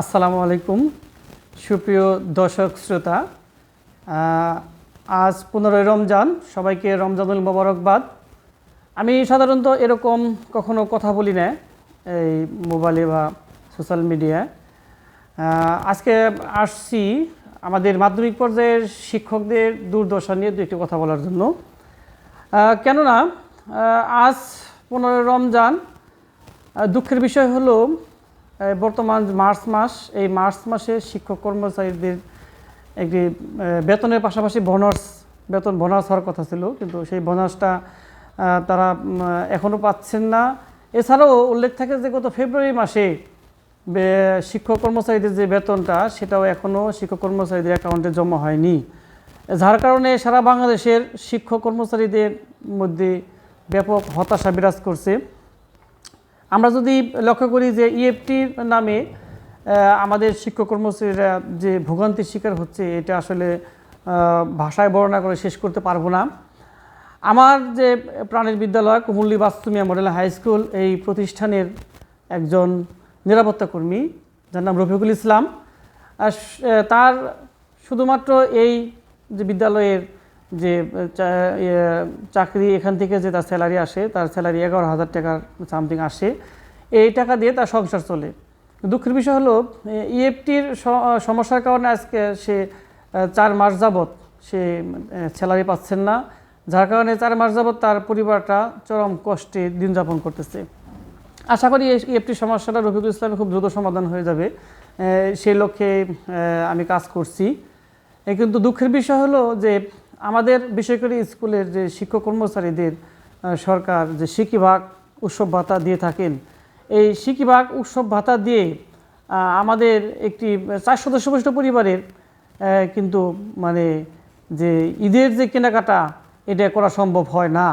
আসসালামু আলাইকুম। সুপ্রিয় দর্শক শ্রোতা আজ পনেরোই রমজান, সবাইকে রমজানুল মোবারকবাদ। আমি সাধারণত এরকম কখনো কথা বলি না এই মোবাইলে বা সোশ্যাল মিডিয়ায় আজকে আসছি আমাদের মাধ্যমিক পর্যায়ের শিক্ষকদের দুর্দশা নিয়ে দু একটি কথা বলার জন্য। কেননা আজ পনেরোই রমজান দুঃখের বিষয় হলো বর্তমান মার্চ মাস, এই মার্চ মাসে শিক্ষক কর্মচারীদের একটি বেতনের পাশাপাশি বোনাস বেতন বোনাস হওয়ার কথা ছিল, কিন্তু সেই বোনাসটা তারা এখনও পাচ্ছেন না। এছাড়াও উল্লেখ থাকে যে গত ফেব্রুয়ারি মাসে শিক্ষক কর্মচারীদের যে বেতনটা, সেটাও এখনও শিক্ষক কর্মচারীদের অ্যাকাউন্টে জমা হয়নি। যার কারণে সারা বাংলাদেশের শিক্ষক কর্মচারীদের মধ্যে ব্যাপক হতাশা বিরাজ করছে। আমরা যদি লক্ষ্য করি যে ইএফটির নামে আমাদের শিক্ষক কর্মচারীরা যে ভোগান্তির শিকার হচ্ছে, এটা আসলে ভাষায় বর্ণনা করে শেষ করতে পারব না। আমার যে প্রাণের বিদ্যালয় Kumulli Bastumiya model high school, এই প্রতিষ্ঠানের একজন নিরাপত্তা কর্মী, যার নাম রফিকুল ইসলাম। তার শুধুমাত্র এই যে বিদ্যালয়ের যে চাকরি এখান থেকে যে তার স্যালারি আসে, তার স্যালারি এগারো হাজার টাকার সামথিং আসে, এই টাকা দিয়ে তার সংসার চলে। দুঃখের বিষয় হলো ইএফটির সমস্যার কারণে আজকে সে চার মাস যাবৎ সে স্যালারি পাচ্ছেন না, যার কারণে চার মাস যাবৎ তার পরিবারটা চরম কষ্টে দিন যাপন করতেছে। আশা করি এই ইএফটি সমস্যাটা রফিকুল ইসলামের খুব দ্রুত সমাধান হয়ে যাবে। সেই লক্ষ্যে আমি কাজ করছি। কিন্তু দুঃখের বিষয় হলো যে আমাদের বেসরকারি স্কুলের যে শিক্ষক কর্মচারীদের সরকার যে শিকিভাগ উৎসব ভাতা দিয়ে থাকেন, এই শিকিভাগ উৎসব ভাতা দিয়ে আমাদের একটি চার সদস্য বিশিষ্ট পরিবারের কিন্তু মানে যে ঈদের যে কেনাকাটা, এটা করা সম্ভব হয় না।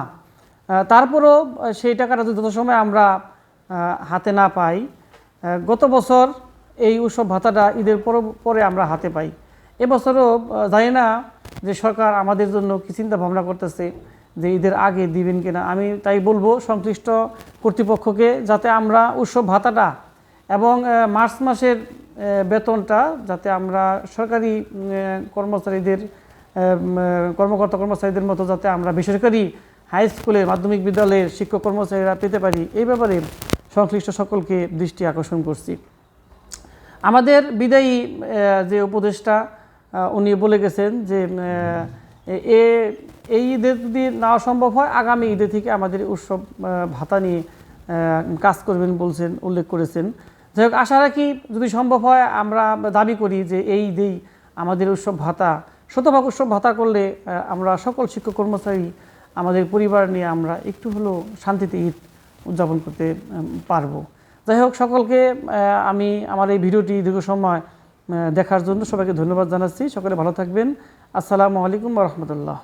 তারপরও সেই টাকাটা যদি যথাসময়ে আমরা হাতে না পাই। গত বছর এই উৎসব ভাতাটা ঈদের পর, পরে আমরা হাতে পাই। এবছরও জানি না যে সরকার আমাদের জন্য কি চিন্তা ভাবনা করতেছে যে ঈদের আগে দিবেন কিনা, আমি তাই বলব সংশ্লিষ্ট কর্তৃপক্ষকে যাতে আমরা উৎসব ভাতাটা এবং মার্চ মাসের বেতনটা যাতে আমরা সরকারি কর্মচারীদের কর্মকর্তা কর্মচারীদের মতো যাতে আমরা বেসরকারি হাই স্কুলের মাধ্যমিক বিদ্যালয়ের শিক্ষক কর্মচারীরা পেতে পারি, এই ব্যাপারে সংশ্লিষ্ট সকলকে দৃষ্টি আকর্ষণ করছি। আমাদের বিদায়ী যে উপদেষ্টা উনি বলে গেছেন যে এ- এই ঈদে যদি নেওয়া সম্ভব হয়, আগামী ঈদে থেকে আমাদের উৎসব ভাতা নিয়ে কাজ করবেন বলছেন, উল্লেখ করেছেন। যাই হোক, আশা রাখি যদি সম্ভব হয়, আমরা দাবি করি যে এই ঈদেই আমাদের উৎসব ভাতা। শতভাগ উৎসব ভাতা করলে আমরা সকল শিক্ষক কর্মচারী, আমাদের পরিবার নিয়ে আমরা একটু হলেও শান্তিতে ঈদ উদযাপন করতে পারব। যাই হোক, সকলকে আমি, আমার এই ভিডিওটি দীর্ঘ সময় দেখার জন্য সবাইকে ধন্যবাদ জানাচ্ছি। সকলে ভালো থাকবেন। আসসালামু আলাইকুম রহমতুল্লাহ।